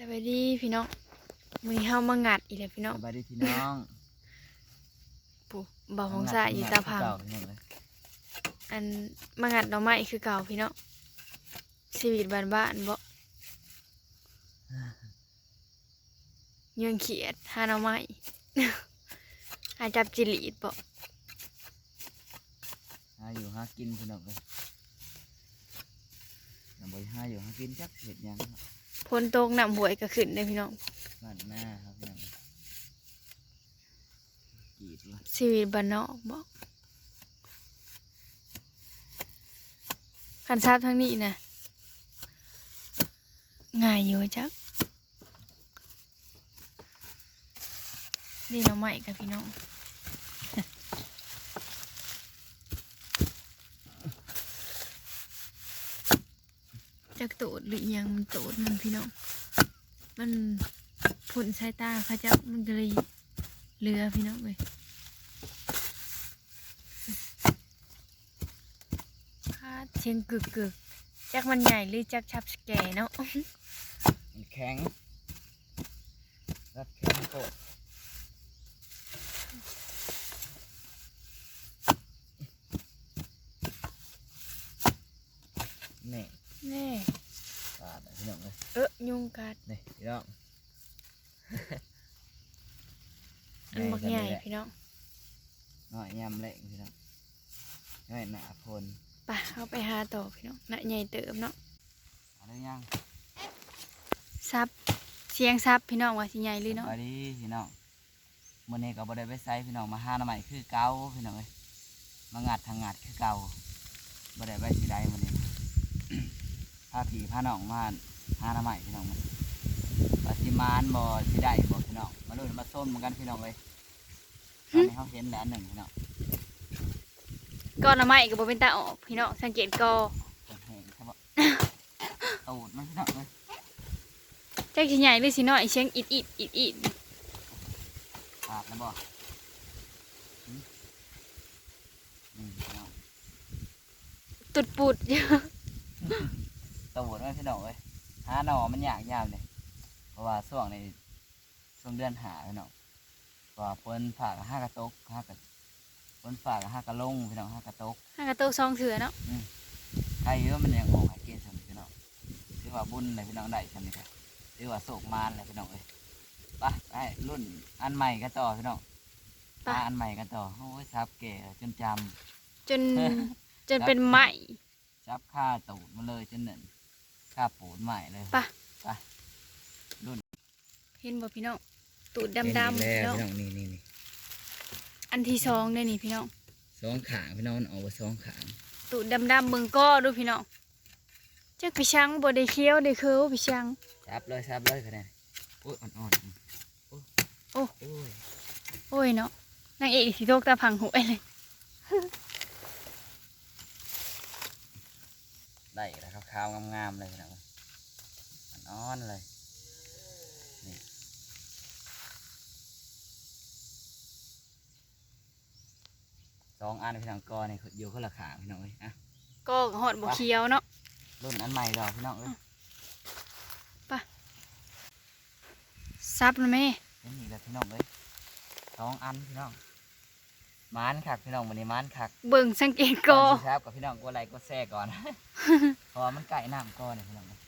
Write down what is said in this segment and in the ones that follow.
สวัสดีพี่น้องมือนี้เฮามางัดอีกแล้วพี่น้องสบายดีพี่น้องปู่บ่าวของสายอยู่ตาพังเก่พี่น้องเลยอันมางัดหน่อไม้คือเก่าพี่น้องชีวิตบ้านๆบ่ยังเขียดหาหน่อไม้หาจับจิลีดบ่หาอยู่หากินพี่น้องเลยน้ำใบหาอยู่หากินจักเห็ดหยังครับ พ้นตกน้ำหวยก็ขึ้นได้พี่น้องบ้านหน้าครับพี่น้องกรีดละชีวิตบ้านนอกบ่คันทราบทั้งนี้นะง่ายอยู่จักนี่หน่อไม้กับพี่น้อง จักโตดหรือยังมันโตดมันพี่น้อง มันผลสายตาเขาจะมันก็เลยเรือพี่น้องเลยพาดเชียงกึกกึกจักมันใหญ่หรือจักชับสแก่เนาะมันแข็งรับแข็งโตดนี่ แน่ ปาดเลยพี่น้องเลย เออยุง กัดนี่พี่น้องอันบักใหญ่พี่น้องน้อยยำเละพี่น้องน้อยหนาพลไปเข้าไปหาต่อพี่น้องน่ะใหญ่เติมเนาะเอะไรยังซับเสียงซับพี่น้องว่าสิใหญ่หรือสเนาะวัสดีพี่น้องมื่อนี้ก็บ่ได้ไปไซพี่น้องมาหาหน้าใหม่คือเก่าพี่น้องเอ้ยมางัดทางงัดคือเก่าบ่ได้ไปสิได้มื่อนี้พาผีพาน้องมา หาหน้าใหม่พี่น้องมันว่าสิมานบ่สิได้บ่พี่น้องมาลุ้นมาส้มเหมือนกันพี่น้องเลยตอนนี้เขาเห็นแล้วอันหนึ่งพี่น้องก้อนหน่อไม้ก็บ่เป็นตาออกพี่น้องสังเกตกอเปิดแห้งใช่ปะตูดมันพี่น้องเลยจักสิใหญ่หรือสิน้อยเสียงอิดอิดอิดอิดขาดแล้วบ่หืมอืมพี่น้องตุดปุดตูดมันพี่น้องเลย หาหน่อมันยากยามเลยเพราะว่าช่วงในช่วงเดือนหาพี่น้องเพราะว่าเพิ่นฝากห้ากระตกห้ากระเพิ่นฝากห้ากระลงพี่น้องห้ากระตกห้ากระโตกซองเถื่อเนาะใครเยอะมันยังออกให้กินสมิพี่น้องถือว่าบุญเลยพี่น้องได้สมิครับถือว่าโศกมานเลยพี่น้องเลยไปไปรุ่นอันใหม่กันต่อพี่น้องมาอันใหม่กันต่อโอ้ยซับเก๋จนจจนจนเป็นไหมำจับค่าตูดมาเลยจนหนึ่ง ค่าปูดใหม่เลย ไปไปรุ่น เห็นบ่พี่น้องตูดดำๆเห็พี่นน้องอีกแล้วพี่น้องนี่นี่นี่อันที่สองได้นี่พี่น้องสองขางพี่น้องมันออกมาสองขางตูดดำๆเบิ่งก้อดูพี่น้องจักพี่ช้างบ่ได้เคี้ยวได้เคิ้วพี่ช้างซับเลยซับเลยคะแนนโอ้ยอ่อนๆโอ้ยโอ้โอ้ยโอ้ยเนาะนางเอกสิโตกตาพังหวยเลยได้แล้ว ขาวๆงามๆเลยพี่น้องอ่อนๆเลยสองอันพี่น้องกอนี่อยู่คนละขางพี่น้องเอ้ยอะก็หอดบ่เคี้ยวเนาะรุ่นอันใหม่ดอกพี่น้องเอ้ยซับนะแม่เห็นอีกแล้วพี่น้องเอ้ยสองอันพี่น้อง มานคักพี่น้องวันนี้มานคักเบิ่งสังเกตกอนสิครับกับพี่น้องก็ไลค์ก็แซ่ก่อน เพราะว่ามันไก่น้ำก้อนเนี่ยพี่น้องเอ้ย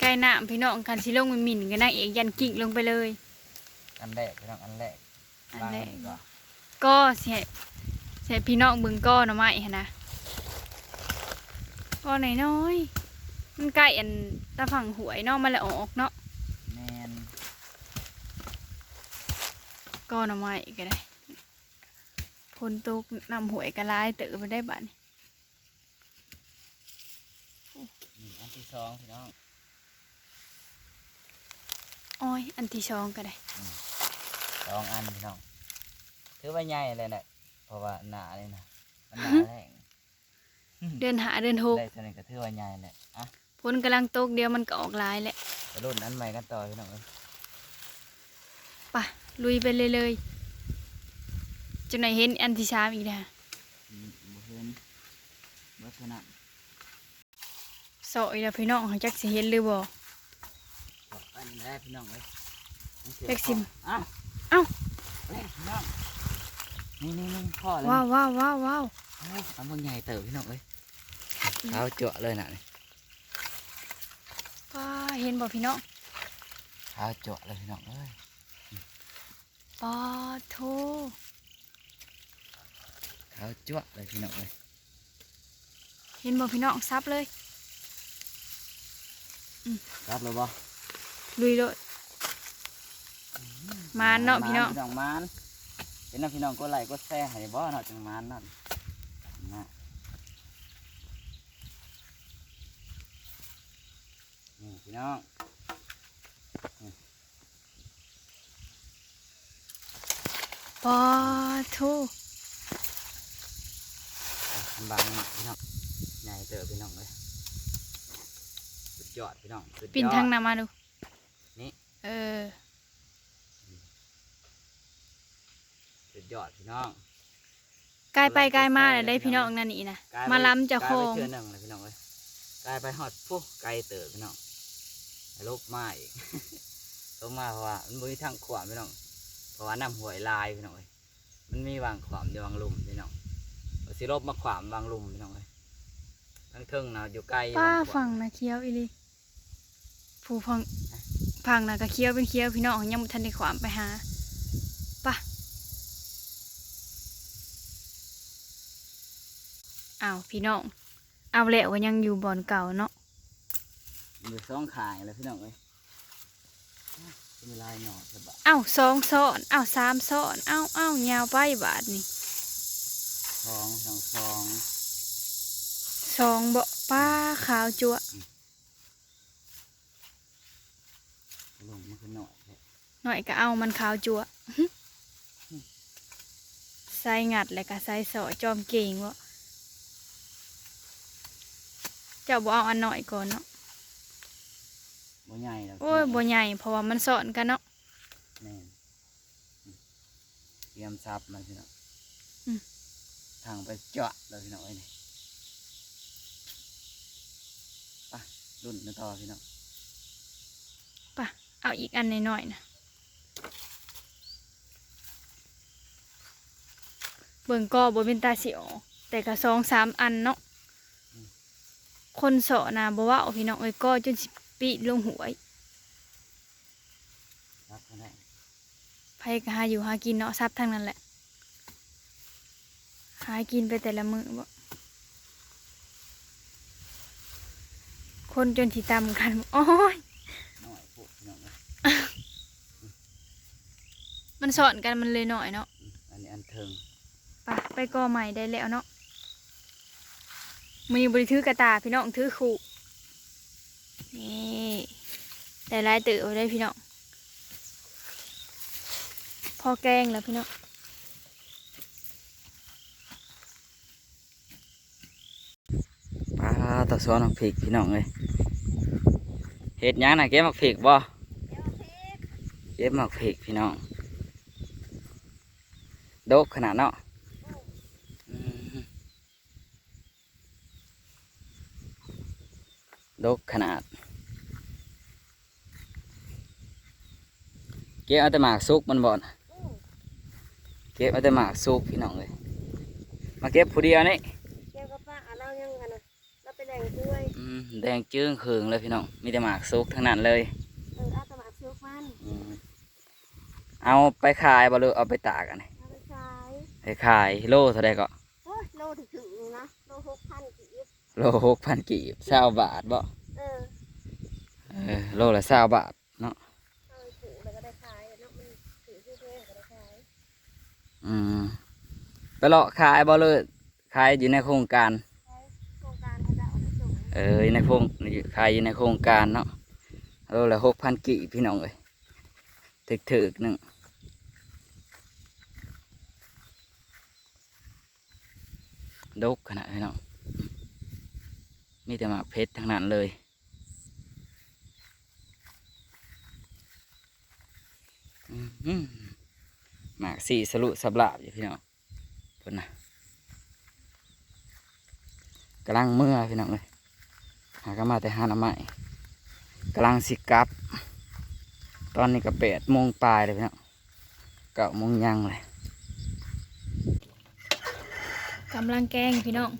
ใกล้น้ำพี่น้องคันสิลงไปหมิ่นกันนางเอกยันกิ่งลงไปเลย อันแรกพี่น้องอันแรกอันแรกวางนี่ก่อนก็เสียเสียพี่น้องเบิ่งก้อหน่อไม้หั่นนะก้อน้อยๆมันใกล้อันตาฝั่งหวยเนาะมันละออกเนาะแมนก้อหน่อไม้ก็ได้ พนตกนำหวยกระลายเต๋อไปได้บัดนี้นี่อันที่สองพี่น้องอ้อยอันที่สองก็ได้สองอันพี่น้องถือว่าใหญ่เลยแหละเพราะว่าหนาเลยนะมันหนาแรงเดือนหาเดือนหกได้เท่านี้ก็ถือว่าใหญ่แหละอะพนกำลังตกเดียวมันก็ออกลายแหละไปรุ่นอันใหม่กันต่อพี่น้องเอ้ยไปลุยไปเลยเลยๆจ นไหนเห็นอันที่สามอีกนะเห็นเบิดเท่านั้นสอยแล้วพี่น้องจักสิเห็นหรือบ่บอกแล้พี่น้องเลยเล็กซิมอ้าวอ้าเล็กพี่น้องนี่นี่นี่พ่อแล้วว้าวว้าวว้าวว้าวทำบางใหญ่เติบพี่น้องเลยเท้าเจาะเลยน่ะนี่ป้าเห็นบ่พี่น้องเท้าเจาะเลยพี่น้องเอ้ยป้าโท เท้าเจาะเลยพี่น้องเลยเห็นบ่พี่น้องซับเลยรับเลยบ่ลุยโลดมานเนาะพี่น้องพี่น้องมานเป็นน้องพี่น้องก็ไลค์ก็แชร์ให้บ่เนาะจังมานเนาะนะนี่พี่น้องป้าโททำ บางหนักพี่น้องใหญ่เติบพี่น้องเลยสุดยอดพี่น้องสุดยอดปิ่นทางน้ำมาดู นี่ เออ สุดยอดพี่น้องกลายไปกลายมาเลยได้พี่น้องนั่นนี่นะกลยไปมาล้ำเจะโคกลายงไปเชื่อหนึ่งเลยพี่น้องเลยกลายไปหอดปุ๊ไกลเติบพี่น้องไอ้ลบมาอีก ลบมาเพราะว่ามันมีทางขวามพี่น้องเพราะว่าน้ำห่วยลายพี่น้องเลยมันมีวางขวามอยู่วางลุมพี่น้องเอา สิลบมาขวามวางลุมพี่น้องเลยทั้งเทิงนะอยู่ใกล้ป้าวขวฝั่งนะเคี้ยวอีหลีผู้ฟังฝั่งนะก็เคี้ยวเป็นเคี้ยวพี่น้องยังบ่ทันได้ขวามไปหาไป่ะอ้าวพี่น้องเอาแล้วก็ยังอยู่บ่อนเก่าเนาะอยู่สองขายเลยพี่น้องเลยเป็นลายหน่อสบะเอ้าสองซ้อนเอ้าสามซ้อนเอ้าเอ้ายาวไปบาทนี่ สองสองสองสองเบาะป้าขาวจั่วลงมันคือหน่อยเลยหน่อยก็เอามันขาวจั่วใส่งัดแล้วก็ใส่สอจอมเก่งวะเจ้าบ่เอาอันหน่อยก่อนเนาะบ่ใหญ่แล้วโอ้ยบ่ใหญ่เพราะว่ามันสอนกันเนาะแม่นเตรียมซับมันพี่น้องอืม ทางไปเจาะเลยพี่น้องเอ้ยนี่ไปรุ่นกันต่อพี่น้องป่ะเอาอีกอันหน่อยๆนะเบิ่งก็บ่เป็นตาสิออกแต่ก็สองสามอันเนาะคนสอนนะบ่ว่าเอาพี่น้องเอ้ยก็จนสิปีลงหวยรับกันได้ไผก็หาอยู่หากินเนาะทรัพย์ทั้งนั้นแหละ หากินไปแต่ละมื้อบ่คนจนที่ตำกันโอ้ยน้อยพวกพี่น้องเอ้ยมันสอนกันมันเลยหน่อยเนาะอืมอันนี้อันเทิงไปไปก่อใหม่ได้แล้วเนาะมือบริถือกระตาพี่น้องถือขู่นี่แต่ลายตื่นได้พี่น้องพอแกงแล้วพี่น้อง ปลาตะซ้อนมักผิกพี่น้องเลยเฮ็ดหยังน่ะเก็บมักผิกบ่เก็บมักผิกพี่น้องโดกขนาดเนาะอืมโดกขนาด เก็บเอาแต่หมากซุกมันบ่นะเก็บเอาแต่หมากซุกพี่น้องเลยมาเก็บผู้เดียวนี่ แดงจื้งเคืองเลยพี่น้องมีแต่หมากซุกทั้งนั้นเลยเอออาตมาซื้อมันอืมเอาไปขายบ่หรือเอาไปตากกันนี่เอาไปขายไปขายโลเท่าไรก็โอ้ยโลถึงถึงๆนะโลหกพันกีบโลหกพันกีบเศร้าบาทบ่เออเออโลละเศร้าบาทเนาะเอาไปถือแล้วก็ได้ขายเนาะมันถือที่เพื่อนก็ได้ขายอืมไปเลาะขายบ่เลยขายอยู่ในโครงการ เอออยู่ในโครงขายอยู่ในโครงการเนาะโลละหกพันกีบพี่น้องเลยถึกถึกหนึ่งดกขนาดพี่น้องมีแต่หมากเพชรทั้งนั้นเลยมอืมหมากสีสลุสบลาบอยู่พี่น้องเพิ่นนะกำลังเมื่อพี่น้องเลย หาก็มาแต่หาหน้ำไม้กำลังสิกลับ ตอนนี้ก็แปดโมงปลายเลยพี่น้องเก้าโมงยังเลยกำลังแกงพี่น้อง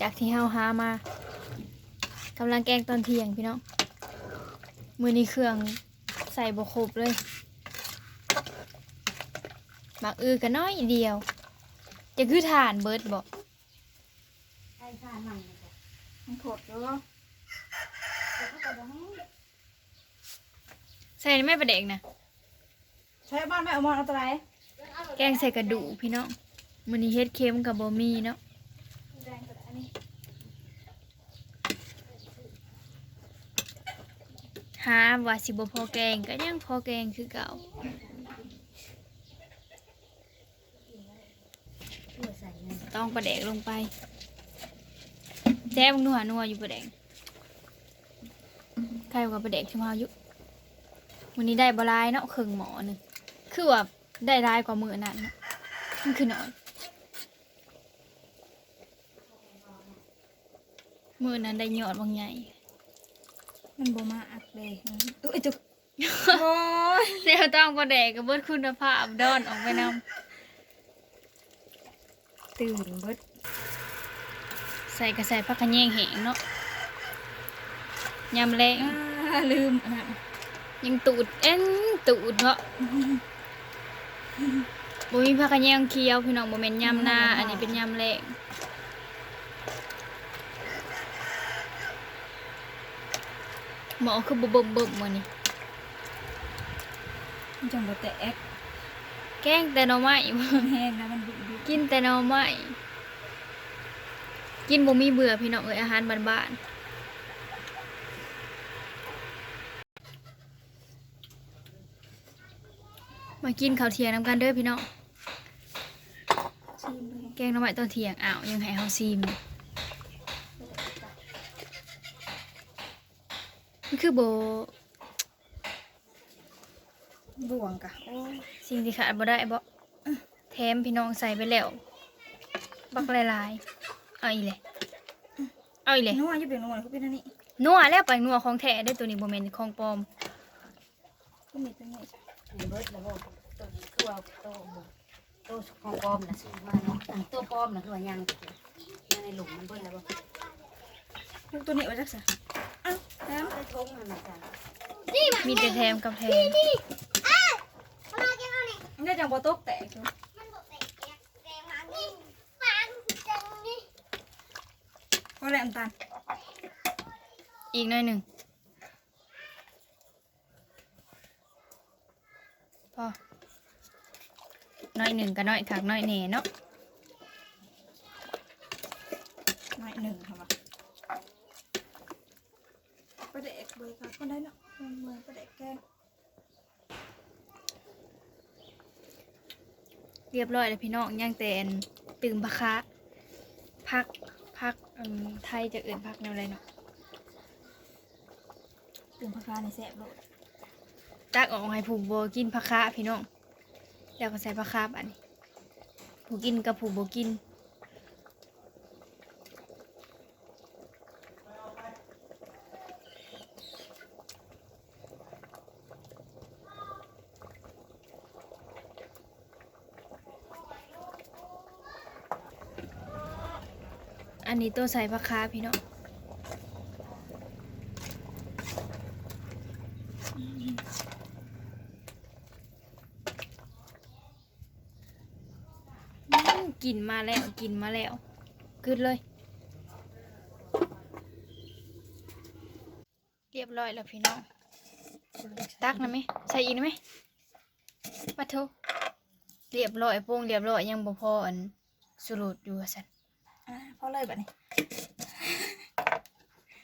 จากที่เฮาหามากำลังแกงตอนเที่ยงพี่น้อง มือนี้เครื่องใส่บครบเลยหมักอือกันน้อยเดียว จะคือทานเบิร์ดบอกใช่ค่ะมัน มันขดเนาะใส่ไม่ประเด็กนะใช้บ้านแม่เอามาเอาตัวไหนแกงใส่กระดูกพี่น้องมือนี้เฮ็ดเค็มกับบะหมี่เนาะหาว่าสิบ่พอแกงก็ยังพอแกงคือเก่าช่วยใส่เงินต้องประเดกลงไป แซ่บนัวนัวอยู่ประเดกใครกับประเดกชิมเอาอยู่วันนี้ได้บหลายเนาะครึ่งหมอหนึงคือว่าได้รายกว่ามือนั้นเนาะมันคือน้อยมือนั้นได้ยอดบางใหญ่มันบ่มาอักเลยอุ้ยจุกโอ้ยเดี๋ยวต้องประเดกกับเบิดคุณภาพดอนออกไปนตื่นเบิดำ ใส่กระใส่ผักกระแยงแหงเนาะยำแรงอ่าลืมอันนั้นยังตูดเอ็นตูดเนาะบ่มีผักกระแยงเคี้ยวพี่น้องบ่แม่นยำหน้า อันนี้เป็นยำแรงหมอคือบ่เบิ่มเบิ่มมื้อนี้มันจังบ่แตกแกงแต่หน่อไม้แห้งนะมันบุบบุบกินแต่หน่อไม้ กินบ่มีเบื่อพี่น้องเอ้ยอาหารบ้านๆมากินข้าวเที่ยงนำกันเด้อพี่น้องชิมเลยแกงหน่อไม้ตอนเที่ยงอ้าวยังให้เฮาซิมมันคือโบบ่วงกะโอ้ยสิ่งที่ขาดบ่ได้บ่แถมพี่น้องใส่ไปแล้ว บักหลายๆ เอาอีเลยเอาอีเลยนัวอยู่เป็นนัวเขาเป็นอันนี้นัวแล้วไปนัวของแท้ได้อตัวนี้บ่แม่นของปลอมก็มีตัวนี้จ้ะเบิดแล้วบ่ตัวนี้คือว่าโตบ่โตของปลอมน่ะซื้อมาเนาะอันตัวปลอมน่ะคือว่ายังยังในหลุมมันเบิดแล้วบ่พวกตัวนี้ว่าจักซะอ้าวแถมได้ทงนั่นน่ะจ้ะมีแต่แถมกับแถมมันได้จังบ่ตกแตก อยู่พอแล้วน้ำตาลอีกหน่อยหนึ่งพอน้อยหนึ่งกับน้อยถักน้อยแหน่เนาะหน่อยหนึ่งค่ะว่าประเดกเบยค่ะก็ได้เนาะเมืองประเดกแกงเรียบร้อยแล้วพี่น้องย่างแต่อันตึงพักคะพักพัก อืมไทยจะเอื่นพักแนวอะไรเนาะตึงผักกาในแซ่บโลดตักออกให้ผูกโบกินพักคะพี่น้อง แล้วก็ใส่พักคะอันนี้ผูกินกับผูโบกิน อั นี้ตัวใส่ผักคาพี่น้องกลินมาแล้วกลินมาแล้วกึดเลย เรียบร้อยแล้วพี่น้องตักนะไหมใส่อีกนไหมมาโทเรียบร้อยโป้งเรียบร้อยยังบ่พออันสรุดอยู่ว่าสั นอ่าพอเลยแบบนี้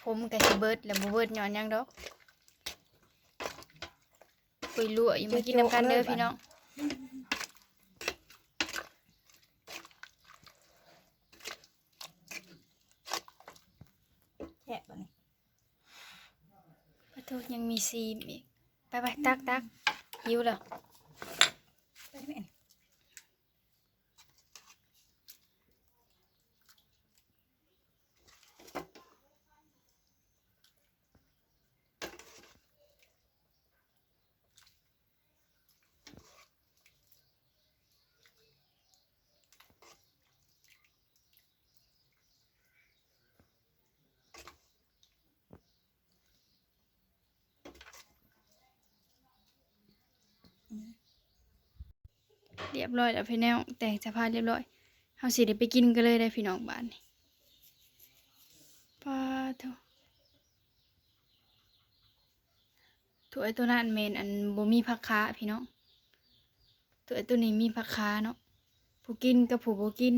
ผมกับสิเบิร์ดแล้วบ่เบิร์ดย้อนหยังดอกปุยลวกอยู่มากินน้ำกันเด้อพี่น้องแซ่บแบบนี้ขอโทษยังมีซีมอีกไปไปตักตักหิวแล้ว ไปได้ไหมอันนี้ เรียบร้อยแล้วพี่น้องแต่งสภาพเรียบร้อยเฮาสิได้ไปกินกันเลยได้พี่น้องบ้านนี่ปลาเถอะถ้วยตัวนั้นเมนอันบ่มีผักค้าพี่น้องถ้วยตัวนี้มีผักค้าเนาะผู้กินกับผู้บ่กิน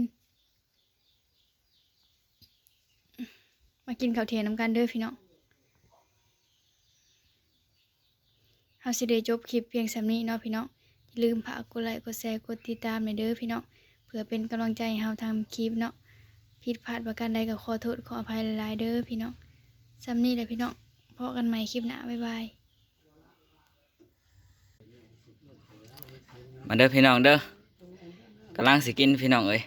มากินข้าวเทียงน้ำกันเด้อพี่น้องเฮาสิได้จบคลิปเพียงสำนี้เนาะพี่น้อง อย่าลืมฝากกดไลค์กดแชร์กดติดตามในอยเด้อพี่น้องเพื่อเป็นกำลังใจให้เฮาทำคลิปเนาะผิดพลาดประการใดก็ขอโทษขออภัยหลายๆเด้อพี่น้องสำนี้แหละพี่น้องพบกันใหม่คลิปหน้าบ๊ายบายมาเด้อพี่น้องเด้อกำลังสิกินพี่น้องเอ้ย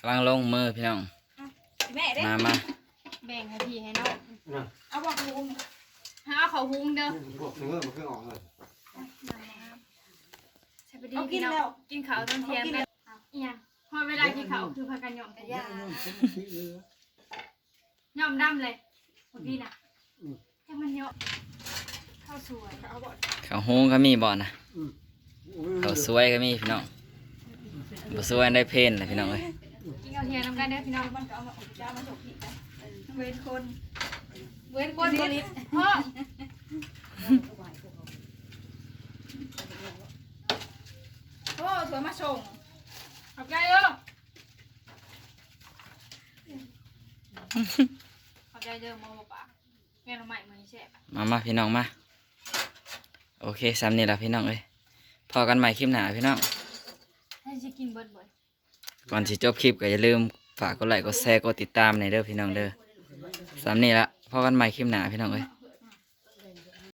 กำลังลงมือพี่น้อง แม่เด้มามาแบ่งให้พี่ให้น้องเอาบอกหุงหา เขาหุงเด้อพวกเนื้อมันเครื่องออกเลยสวัสดีพี่น้องกินข้าวตอนเที่ยงกันอีหยังพอเวลากินข้าวคือพากันหย่อมกันย่าหย่อมดำเลยพอดีน่ะให้มันเยอะข้าวสวยเอาบอกข้าวหุงก็มีบ่นะข้าวสวยก็มีพี่น้องบ่สวยได้เพลนเลยพี่น้องเอ้ยกินข้าวเที่ยงน้ำกันเด้อพี่น้องมันก็เอามาอบจ้ามาส่งพี่กันเวรคนเว้นก้นตัวนี้พ่ อโอ้สวยมาส่งขอบใจเด้อขอบใจเด้อโมบ่ปะแม่เราใหม่มือแซ่บมามาพี่น้องมา โอเคซ้ำนี่ละพี่น้องเอ้ยพอกันใหม่คลิปหน้าพี่น้อง ให้สิกินเบิดเบิดก่อนสิจบคลิปก็อย่าลืมฝากกดไลค์กดแชร์กดติดตามในอยเด้อพี่น้องเด้อซ้ำนี่ละพอกันใหม่คลิปหน้าพี่น้องเอ้ย